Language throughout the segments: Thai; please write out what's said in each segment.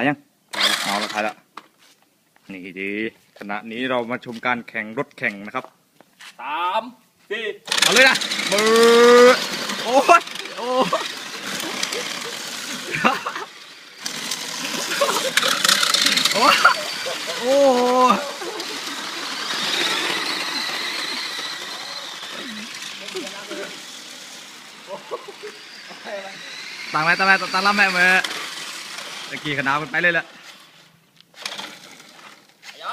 ถ่ายยังเอาละถ่ายละนี่ดีขณะนี้เรามาชมการแข่งรถแข่งนะครับสามสี่เอาเลยนะเบอร์โอ้ยโอ้ยโอ้ยโอ้ยตั้งไว้ตั้งไว้ตั้งลำแม่เมื่อ ตะกี้ขนาดมันไปเลยแหละอย่า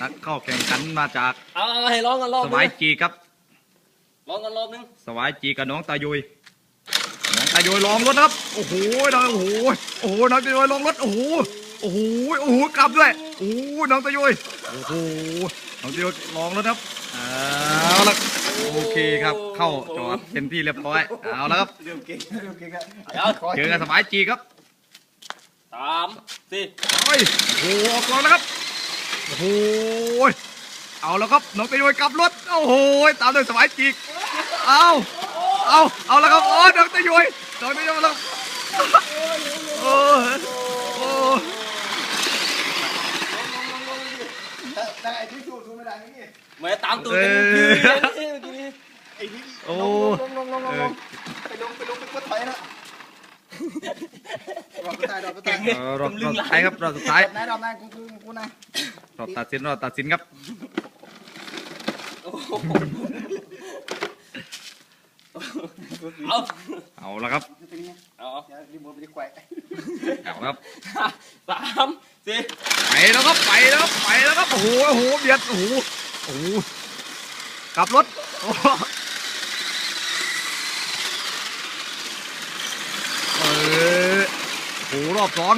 นักเข้าแข่งขันมาจากเอาให้ร้องกันรอบสนึงวายจีครับ ร้องกันรอบนึงสวายจีกับน้องตายุยน้องตายุยลองรถนะครับ โอ้โหน้องโอ้โห โอ้โห น้องตายุยลองรถ โอ้โห โอ้โห โอ้โห กลับด้วย โอ้โห น้องตายุยโอ้โห น้องตายุยลองรถครับเอาละโอเคครับ เข้าจอดเป็นที่เรียบร้อย เอาละครับเริ่มเก่งเริ่มเก่งแล้วเดี๋ยวเจอกันสวายจีครับ สามสี่โอ้ยโอ้โหออกก่อนนะครับโอ้โหเอาแล้วครับน้องตายุยกลับรถโอ้โหตามด้วยสวายจีกเอาเอาเอาแล้วครับโอ้ยน้องตะยุยน้องตะยุยแล้วโอ้ยโอ้ยแต่ไอ้ที่ชูชูไม่ได้นี่ไม่ตามตัวกันคือเมื่อกี้ไอ้ที่โอ้ลงลงลงลงลงไปลงไปลงไปกดถอยนะ รอบสุดท้ายรอบสุดท้ายเออรอบรอบสุดท้ายครับรอบสุดท้ายนายรอบนายกูกูกูนายรอบตัดสินรอบตัดสินครับ เอาเอาละครับ เป็นไงเอาอย่ารีบไปดีกว่าเอาครับสามสี่ไปแล้วครับไปแล้วครับไปแล้วครับโอ้โหโอ้โหเบียดโอ้โหโอ้โหกลับรถโอ้ อบสอง